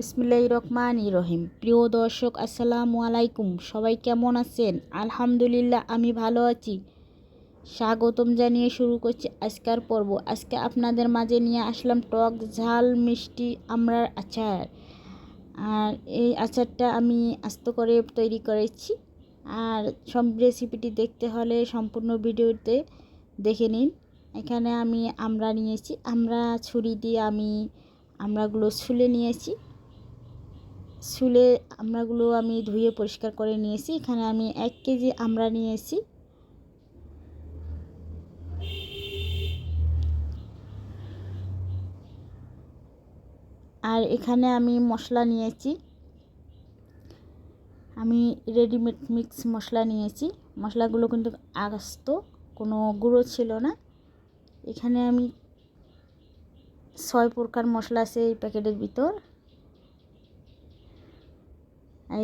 বিসমিল্লাহ রহমান রহিম। প্রিয় দর্শক, আসসালামু আলাইকুম। সবাই কেমন আছেন? আলহামদুলিল্লাহ, আমি ভালো আছি। স্বাগতম জানিয়ে শুরু করছি আজকের পর্ব। আজকে আপনাদের মাঝে নিয়ে আসলাম টক ঝাল মিষ্টি আমরার আচার। আর এই আচারটা আমি আস্ত করে তৈরি করেছি। আর সব রেসিপিটি দেখতে হলে সম্পূর্ণ ভিডিওতে দেখে নিন। এখানে আমি আমরা নিয়েছি। আমরা ছুরি দিয়ে আমি আমরাগুলো ছুলে নিয়েছি। ছুলে আমরাগুলো আমি ধুয়ে পরিষ্কার করে নিয়েছি। এখানে আমি এক কেজি আমরা নিয়েছি। আর এখানে আমি মশলা নিয়েছি। আমি রেডিমেড মিক্স মশলা নিয়েছি। মশলাগুলো কিন্তু আস্ত কোনো গুঁড়ো ছিল না। এখানে আমি ছয় প্রকার মশলা আছে এই প্যাকেটের ভিতর।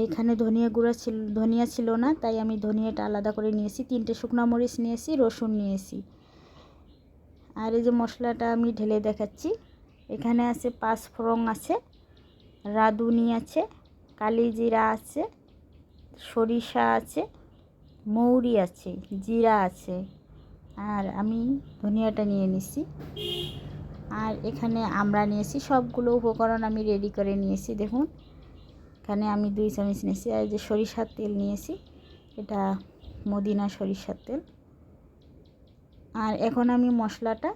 এখানে ধনিয়া গুঁড়া ছিল, ধনিয়া ছিল না, তাই আমি ধনিয়াটা আলাদা করে নিয়েছি। তিনটে শুকনো মরিচ নিয়েছি, রসুন নিয়েছি। আর এই যে মশলাটা আমি ঢেলে দেখাচ্ছি, এখানে আছে পাঁচ ফোড়ন আছে, রাঁধুনি আছে, কালি জিরা আছে, সরিষা আছে, মৌরি আছে, জিরা আছে। আর আমি ধনিয়াটা নিয়ে নিছি। আর এখানে আমরা নিয়েছি সবগুলো উপকরণ আমি রেডি করে নিয়েছি, দেখুন। এখানে আমি দুই চামচ নিয়েছি আর যে সরিষার তেল নিয়েছি, এটা মদিনা সরিষার তেল। আর এখন আমি মশলাটা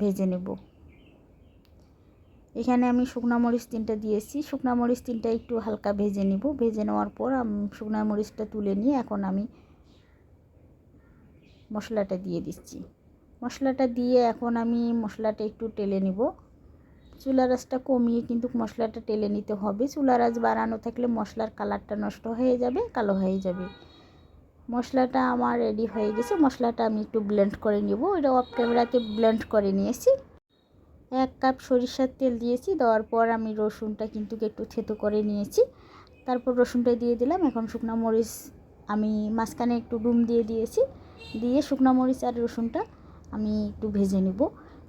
ভেজে নেব। এখানে আমি শুকনো মরিচ তিনটা দিয়েছি, শুকনো মরিচ তিনটা একটু হালকা ভেজে নিব। ভেজে নেওয়ার পর শুকনো মরিচটা তুলে নিয়ে এখন আমি মশলাটা দিয়ে দিচ্ছি। মশলাটা দিয়ে এখন আমি মশলাটা একটু টেলে নিব। চুলা রাসটা কমিয়ে কিন্তু মশলাটা টেলে নিতে হবে। চুলা রাস বাড়ানো থাকলে মশলার কালারটা নষ্ট হয়ে যাবে, কালো হয়ে যাবে। মশলাটা আমার রেডি হয়ে গেছে, মশলাটা আমি একটু ব্লেন্ড করে নিব। এটা অফ ক্যামেরাতে ব্লেন্ড করে নিয়েছি। এক কাপ সরিষার তেল দিয়েছি, দেওয়ার পর আমি রসুনটা কিন্তু একটু থেতো করে নিয়েছি। তারপর রসুনটা দিয়ে দিলাম, এখন শুকনো মরিচ আমি মাঝখানে একটু ডুম দিয়ে দিয়েছি। দিয়ে শুকনো মরিচ আর রসুনটা আমি একটু ভেজে নেব।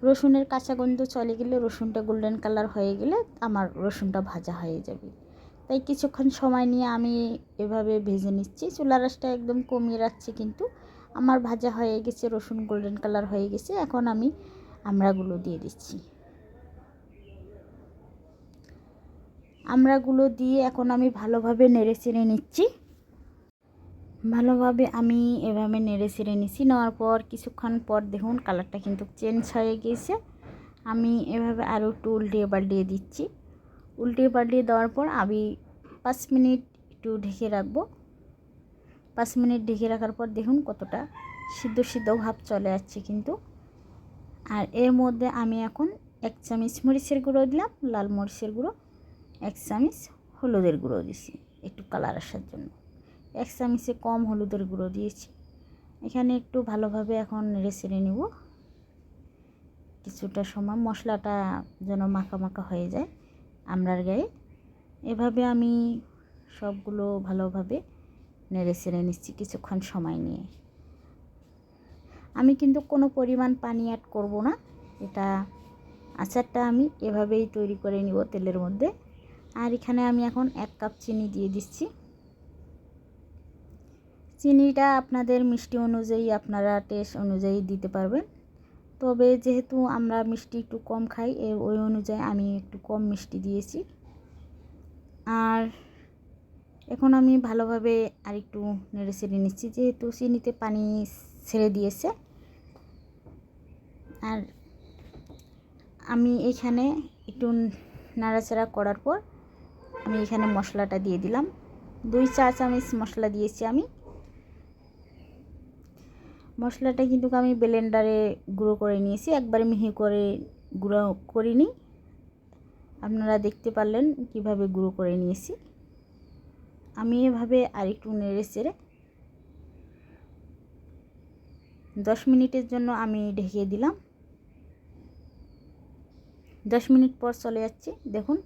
রসুনের কাঁচা গন্ধ চলে গেলে রসুনটা গোল্ডেন কালার হয়ে গেলে আমার রসুনটা ভাজা হয়ে যাবে। তাই কিছুক্ষণ সময় নিয়ে আমি এভাবে ভেজে নিচ্ছি। চুলা রাসটা একদম কমিয়ে রাখছি কিন্তু আমার ভাজা হয়ে গেছে, রসুন গোল্ডেন কালার হয়ে গেছে। এখন আমি আমড়াগুলো দিয়ে দিচ্ছি। আমড়াগুলো দিয়ে এখন আমি ভালোভাবে নেড়ে চেড়ে নিচ্ছি। ভালোভাবে আমি এভাবে নেড়ে ছেড়ে নিছি। নেওয়ার পর কিছুক্ষণ পর দেখুন কালারটা কিন্তু চেঞ্জ হয়ে গিয়েছে। আমি এভাবে আরও একটু উল্টিয়ে পাল্টিয়ে দিচ্ছি। উল্টিয়ে পাল্টিয়ে দেওয়ার পর আমি পাঁচ মিনিট একটু ঢেকে রাখব। পাঁচ মিনিট ঢেকে রাখার পর দেখুন কতটা সিদ্ধ সিদ্ধ ভাব চলে যাচ্ছে কিন্তু। আর এর মধ্যে আমি এখন এক চামচ মরিচের গুঁড়ো দিলাম, লাল মরিচের গুঁড়ো, এক চামচ হলুদের গুঁড়ো দিছি একটু কালার আসার জন্য। এক চামচে কম হলুদের গুঁড়ো দিয়েছি। এখানে একটু ভালোভাবে এখন নেড়ে ছেড়ে নেব। কিছুটা সময় মশলাটা যেন মাখা মাখা হয়ে যায় আমরার গায়ে। এভাবে আমি সবগুলো ভালোভাবে নেড়ে ছেড়ে নিচ্ছি কিছুক্ষণ সময় নিয়ে। আমি কিন্তু কোনো পরিমাণ পানি অ্যাড করব না। এটা আচারটা আমি এভাবেই তৈরি করে নিব তেলের মধ্যে। আর এখানে আমি এখন এক কাপ চিনি দিয়ে দিচ্ছি। চিনিটা আপনাদের মিষ্টি অনুযায়ী আপনারা টেস্ট অনুযায়ী দিতে পারবেন। তবে যেহেতু আমরা মিষ্টি একটু কম খাই ওই অনুযায়ী আমি একটু কম মিষ্টি দিয়েছি। আর এখন আমি ভালোভাবে আর একটু নেড়ে ছেড়ে নিচ্ছি, যেহেতু চিনিতে পানি ছেড়ে দিয়েছে। আর আমি এখানে একটু নাড়াচাড়া করার পর আমি এখানে মশলাটা দিয়ে দিলাম। দুই চা চামচ মশলা দিয়েছি আমি। মশলাটা কিন্তু আমি ব্লেন্ডারে গুঁড়ো করে নিয়েছি। একবারে মিহি করে গুঁড়ো করিনি। আপনারা দেখতে পারলেন কীভাবে গুঁড়ো করে নিয়েছি। আমি এভাবে আরেকটু নেড়ে চেড়ে দশ মিনিটের জন্য আমি ঢেকে দিলাম। দশ মিনিট পর চলে যাচ্ছি। দেখুন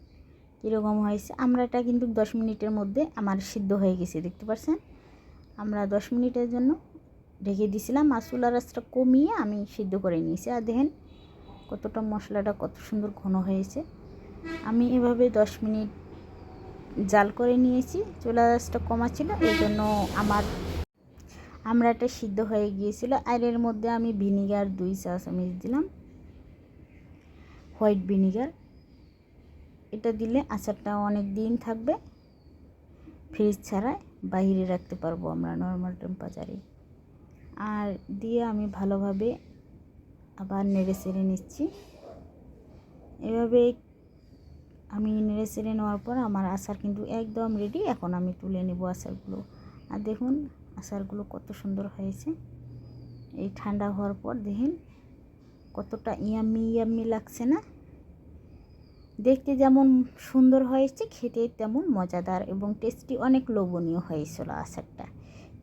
কীরকম হয়েছে। আমরা এটা কিন্তু দশ মিনিটের মধ্যে আমার সিদ্ধ হয়ে গেছে, দেখতে পাচ্ছেন? আমরা দশ মিনিটের জন্য ঢেকে দিয়েছিলাম আর চুলার রাসটা কমিয়ে আমি সিদ্ধ করে নিয়েছি। আর দেখেন কতটা মশলাটা কত সুন্দর ঘন হয়েছে। আমি এভাবে দশ মিনিট জাল করে নিয়েছি। চুলা রাসটা কমা ছিল এই জন্য আমার আমড়াটা সিদ্ধ হয়ে গিয়েছিল। আর এর মধ্যে আমি ভিনিগার দুই চা চামচ দিলাম। White vinegar. এটা দিলে আচারটা অনেক দিন থাকবে। ফ্রিজ ছাড়াই বাইরে রাখতে পারব আমরা নর্মাল টেম্পারেচারে আর দিয়ে আমি ভালোভাবে আবার নেড়ে চেড়ে নিচ্ছি। এভাবে আমি নেড়ে চেড়ে নেওয়ার পর আমার আচার কিন্তু একদম রেডি এখন আমি তুলে নেব আচারগুলো। আর দেখুন, আচারগুলো কত সুন্দর হয়েছে। এই ঠান্ডা হওয়ার পর দেখেন, কতটা ইয়াম্মি ইয়াম্মি লাগছে না? দেখতে যেমন সুন্দর হয়েছে, খেতে তেমন মজাদার এবং টেস্টি অনেক লোভনীয় হয়েছিল আচারটা।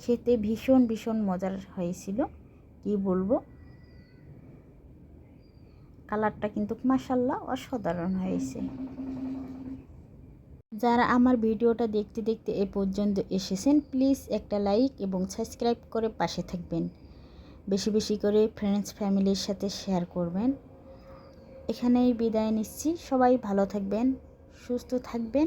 খেতে ভীষণ ভীষণ মজার হয়েছিল। কি বলব? কালারটা কিন্তু মাসাল্লাহ অসাধারণ হয়েছে। যারা আমার ভিডিওটা দেখতে দেখতে এ পর্যন্ত এসেছেন প্লিজ একটা লাইক এবং সাবস্ক্রাইব করে পাশে থাকবেন। বেশি বেশি করে ফ্রেন্ডস ফ্যামিলির সাথে শেয়ার করবেন। এখানেই বিদায় নিচ্ছি। সবাই ভালো থাকবেন, সুস্থ থাকবেন।